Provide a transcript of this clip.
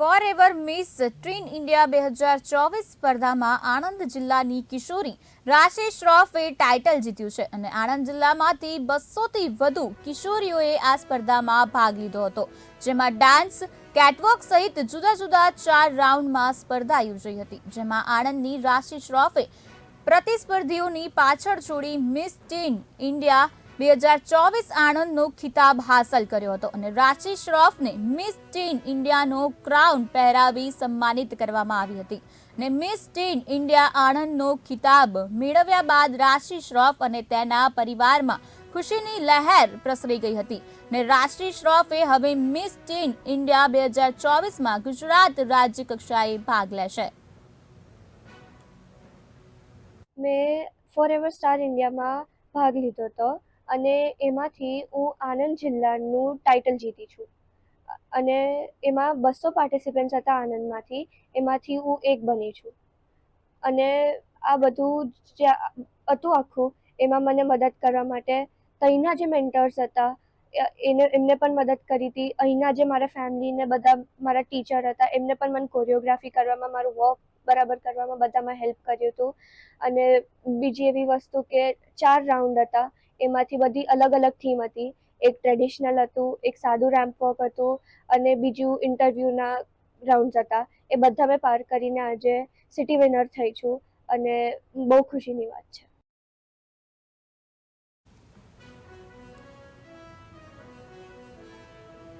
Four ever miss teen India બે હજાર ચોવીસ સ્પર્ધામાં આણંદ જિલ્લાની કિશોરી રાશિ શ્રોફે ટાઇટલ જીત્યું છે અને આણંદ જિલ્લામાંથી બસોથી વધુ કિશોરીઓએ આ સ્પર્ધામાં ભાગ લીધો હતો, જેમાં ડાન્સ કેટવોક સહિત જુદા જુદા ચાર રાઉન્ડમાં સ્પર્ધા યોજાઈ હતી, જેમાં આણંદની રાશિ શ્રોફે પ્રતિસ્પર્ધીઓની પાછળ છોડી મિસ ટીન ઇન્ડિયા બે હજાર ચોવીસ આણંદનો ખિતાબ હાંસલ કર્યો હતો અને રાશિ શ્રોફને મિસ ટીન ઇન્ડિયાનો ક્રાઉન પહેરાવી સન્માનિત કરવામાં આવી હતી. ને મિસ ટીન ઇન્ડિયા આણંદનો ખિતાબ મેળવ્યા બાદ રાશિ શ્રોફ અને તેના પરિવારમાં ખુશીની લહેર પ્રસરી ગઈ હતી. ને રાશિ શ્રોફે હવે મિસ ટીન ઇન્ડિયા બે હજાર ચોવીસમાં ગુજરાત રાજ્ય કક્ષાએ ભાગ લેશે. મેં ફોર એવર સ્ટાર ઇન્ડિયામાં ભાગ લીધો હતો. અને એમાંથી હું આણંદ જિલ્લાનું ટાઇટલ જીતી છું. અને એમાં બસો પાર્ટિસિપન્ટ્સ હતા આનંદમાંથી, એમાંથી હું એક બની છું. અને આ બધું જે હતું આખું. એમાં મને મદદ કરવા માટે અહીંના જે મેન્ટર્સ હતા એને, એમને પણ મદદ કરી હતી. અહીંના જે મારા ફેમિલીને બધા મારા ટીચર હતા, એમને પણ મને કોરિયોગ્રાફી કરવામાં, મારું વોક બરાબર કરવામાં બધામાં હેલ્પ કર્યું હતું. અને બીજી એવી વસ્તુ કે ચાર રાઉન્ડ હતા. એમાંથી બધી અલગ અલગ થીમ હતી. એક ટ્રેડિશનલ હતું, એક સાદું રેમ્પ વોક હતું અને બીજું ઇન્ટરવ્યૂના રાઉન્ડ્સ હતા. એ બધા મેં પાર કરીને આજે સિટી વિનર થઈ છું અને બહુ ખુશીની વાત છે.